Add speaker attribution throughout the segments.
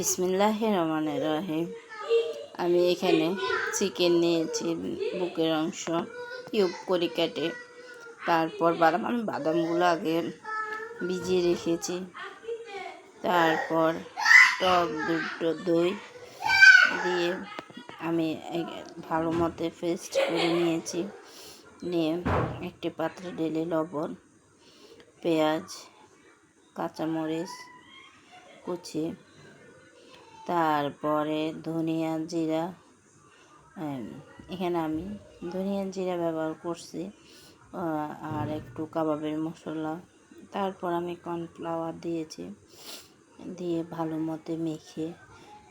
Speaker 1: বিসমিল্লাহ রহমান রহিম। আমি এখানে চিকেন নিয়েছি, বুকের অংশ, কিউব করে কেটে। তারপর বাদাম আমি বাদামগুলো আগে ভিজিয়ে রেখেছি। তারপর টক, দুটো দই দিয়ে আমি ভালো মতো পেস্ট করে নিয়েছি। নিয়ে একটি পাত্রে ঢেলে লবণ, পেঁয়াজ, কাঁচামরিচ কুচি তারপরে ধনিয়া জিরা এখানে আমি ধনিয়া জিরা ব্যবহার করছি আর একটু কাবাবের মশলা। তারপর আমি কর্নফ্লাওয়ার দিয়েছি, দিয়ে ভালো মতো মেখে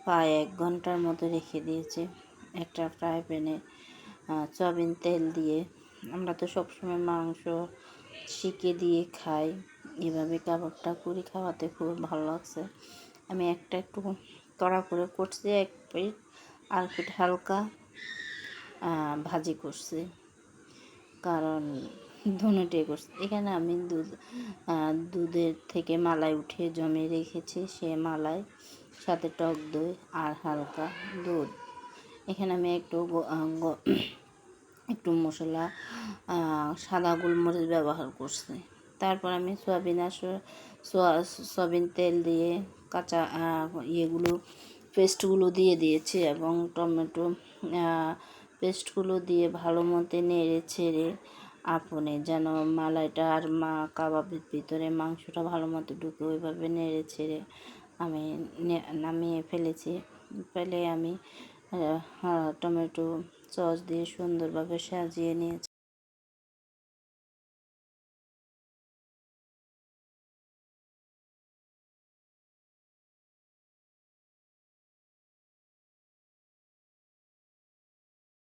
Speaker 1: প্রায় এক ঘণ্টার মতো রেখে দিয়েছি। একটা ফ্রাই প্যানে সয়াবিন তেল দিয়ে। আমরা তো সবসময় মাংস শিকে দিয়ে খাই। এভাবে কাবাবটা করি খাওয়াতে খুব ভালো লাগছে। আমি একটা একটু কড়া করে করছি, এক প্লেট আর পিঠ হালকা ভাজি করছি। কারণ ধনুটে করছি। এখানে আমি দুধ দুধের থেকে মালাই উঠিয়ে জমিয়ে রেখেছি। সে মালাই, সাথে টক দই আর হালকা দুধ। এখানে আমি একটু একটু মশলা সাদা গোলমরিচ ব্যবহার করছি। তারপর আমি সয়াবিন আর সয়াবিন তেল দিয়ে কাঁচা ইয়েগুলো, পেস্টগুলো দিয়ে দিয়েছি এবং টমেটো পেস্টগুলো দিয়ে ভালো মতো নেড়ে ছেড়ে আপনে যেন মালাইটা আর মা কাবাবের ভিতরে মাংসটা ভালো মতো ঢুকে ওইভাবে নেড়ে ছেড়ে আমি নামিয়ে ফেলেছি। ফেলে আমি টমেটো সস দিয়ে সুন্দরভাবে সাজিয়ে নিয়েছি।